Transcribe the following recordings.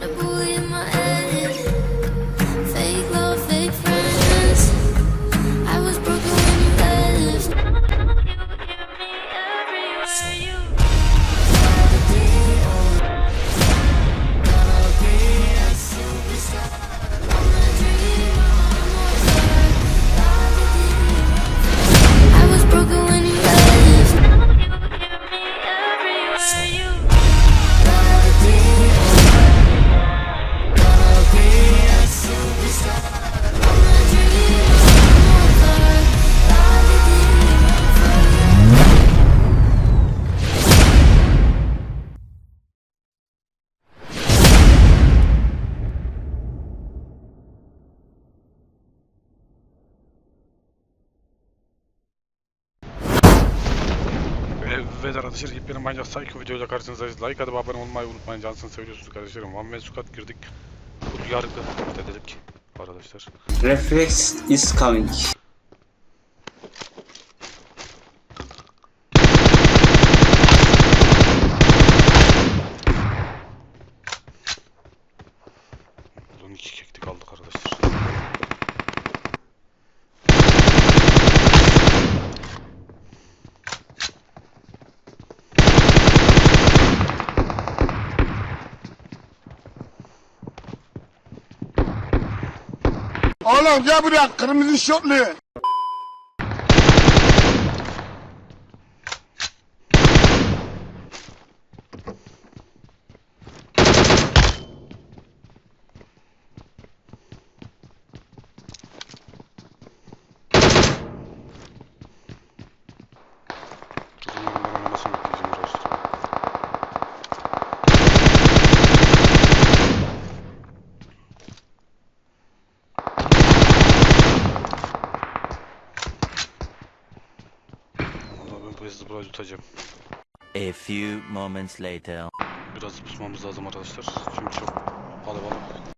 Got a arkadaşlar yepyeni Manyak Psycho videoyla karşınızdayız. Like atıp abone olmayı unutmayın. Cansın seviyorsunuz kardeşlerim. One Man Squad girdik. Full yargı dedik arkadaşlar. Reflex is coming. Buradan iki keklik aldık arkadaşlar. Oğlum gel buraya kırmızı şortlu. Burayı tutacağım. A few moments later. Biraz pusmamız lazım arkadaşlar. Çünkü çok kalabalık.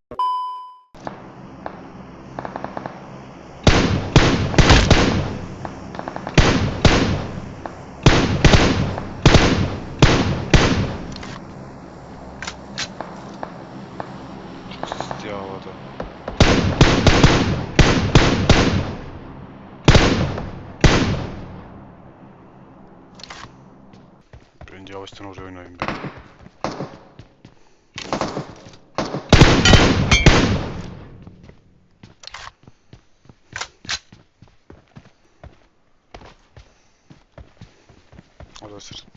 Bence yavaştan oraya oynayayım ben. Arkadaşlar.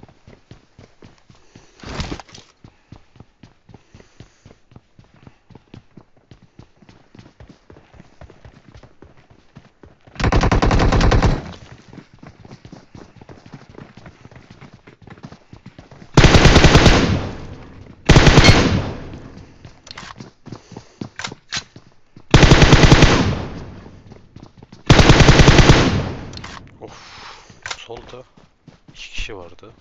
Solda iki kişi vardı.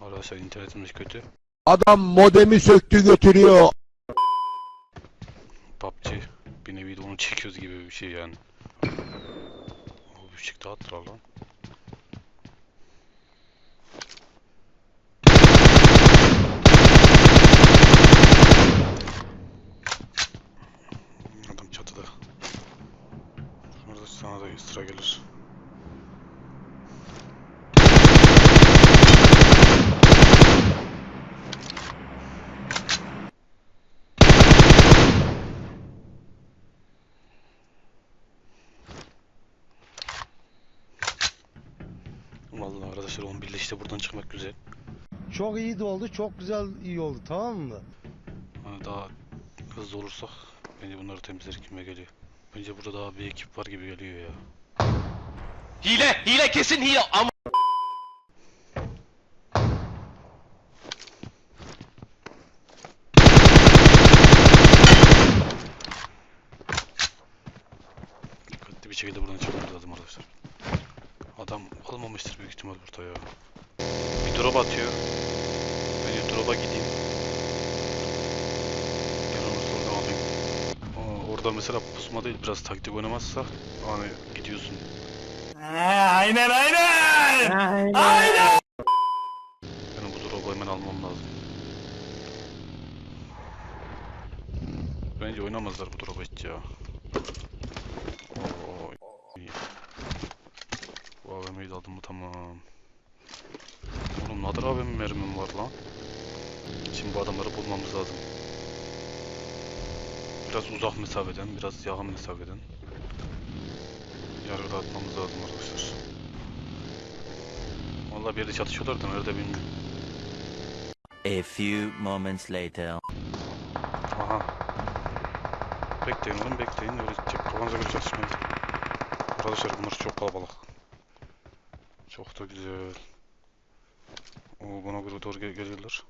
Arkadaşlar internetimiz kötü. Adam modemi söktü götürüyor. PUBG bir nevi de onu çekiyoruz gibi bir şey yani. O bir şey daha attılar lan. Adam çatıda. Şurada sana da sıra gelir. Arkadaşlar 11 işte buradan çıkmak güzel. Çok iyi de oldu, çok güzel iyi oldu tamam mı? Hani daha hızlı olursak bence bunları temizler kime geliyor. Bence burada daha bir ekip var gibi geliyor ya. Hile, hile kesin hile. Ama Dikkatli bir şekilde buradan çıkmamız lazım arkadaşlar. Adam olmamıştır büyük ihtimal burada ya. Bir drop atıyor. Ben drop'a gideyim. Yanımızda orada alayım. Aa, orada mesela pusma değil biraz taktik oynamazsa hani gidiyorsun. Aynen aynen! Aynen! aynen. Benim bu drop'u hemen almam lazım. Bence oynamazlar bu drop'a hiç ya. Tamam. Oğlum Nadir abinin mermim var lan. Şimdi bu adamları bulmamız lazım. Biraz uzak mesafeden, biraz yakın mesafeden. Yargıda atmamız lazım arkadaşlar. Vallahi bir yerde çatışıyorlar da nerede bilmiyorum. A few moments later. Aha. Bekleyin oğlum bekleyin. Öyle kafanıza göre çatışmayın. Arkadaşlar bunlar çok kalabalık. Çok da güzel. Oo bana göre doğru gel geliyorlar.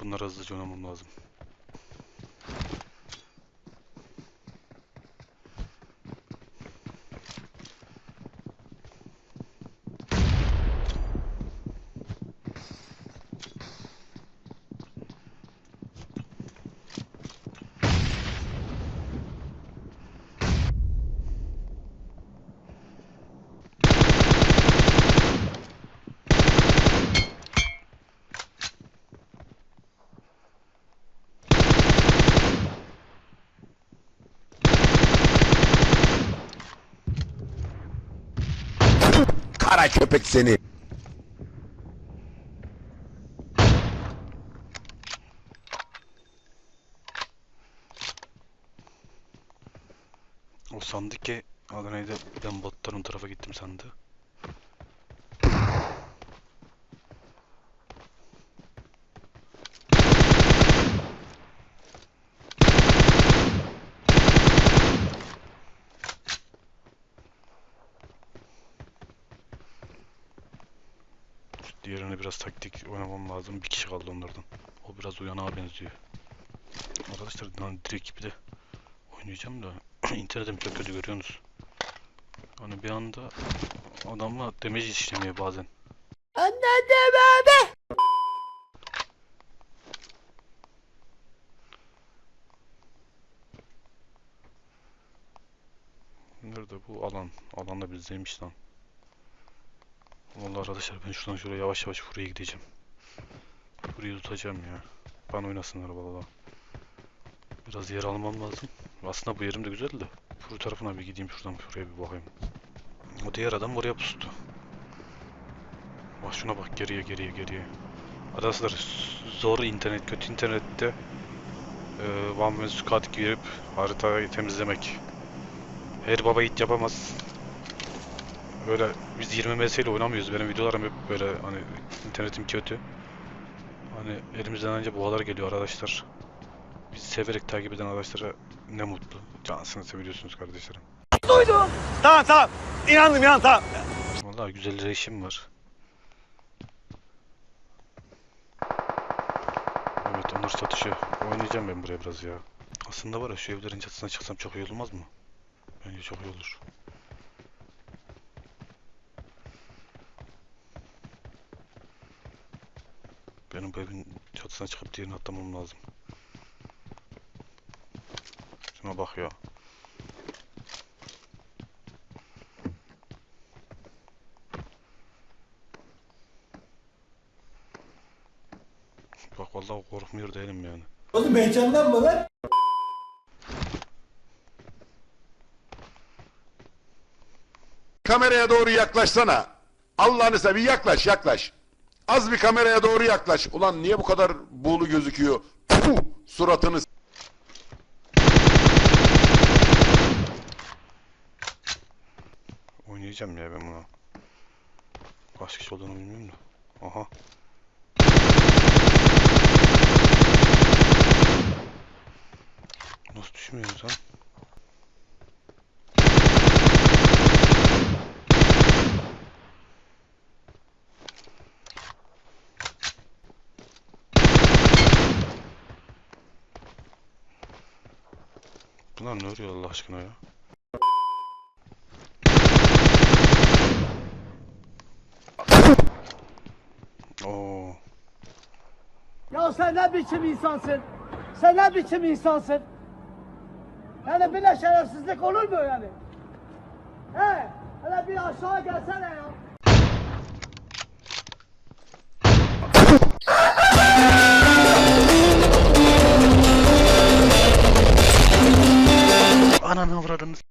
Bunları hızlıca oynamam lazım. Kara köpek seni. O sandı ki adı neydi? Ben botların tarafa gittim sandı. Biraz taktik oynamam lazım. Bir kişi kaldı onlardan. O biraz uyanağa benziyor. Arkadaşlar lan direkt gibi de oynayacağım da internetim çok kötü görüyorsunuz. Hani bir anda adamla damage işlemiyor bazen. Nerede bu alan? Alan da bizdeymiş lan. Vallahi arkadaşlar ben şuradan şuraya yavaş yavaş buraya gideceğim. Burayı tutacağım ya. Bana oynasınlar valla. Biraz yer almam lazım. Aslında bu yerim de güzel de. Bu tarafına bir gideyim şuradan şuraya bir bakayım. O diğer adam oraya pustu. Bak şuna bak geriye geriye geriye. Arkadaşlar zor internet kötü internette e, One Man Squad girip haritayı temizlemek. Her baba yiğit yapamaz. Öyle biz 20 ms ile oynamıyoruz. Benim videolarım hep böyle hani internetim kötü. Hani elimizden önce bu kadar geliyor arkadaşlar. Biz severek takip eden arkadaşlara ne mutlu. Cansını seviyorsunuz kardeşlerim. Tamam tamam. İnandım inan tamam. Vallahi güzel işim var. Evet onlar satışıyor. Oynayacağım ben buraya biraz ya. Aslında var ya şu evlerin çatısına çıksam çok iyi olmaz mı? Bence çok iyi olur. Benim bu evin çatısına çıkıp diğerini atlamam lazım. Şuna bak ya. Bak vallahi korkmuyor değilim yani. Oğlum heyecanlanma lan. Kameraya doğru yaklaşsana. Allah'ını seveyim yaklaş yaklaş. Az bir kameraya doğru yaklaş. Ulan niye bu kadar buğulu gözüküyor? Puh, suratını Oynayacağım ya ben buna. Kaç kişi olduğunu bilmiyorum da. Aha. Nasıl düşmüyoruz lan? Bunlar ne örüyor Allah aşkına ya? Oo. Ya sen ne biçim insansın? Sen ne biçim insansın? Yani böyle şerefsizlik olur mu yani? He, hele bir aşağı gelsene ya. runs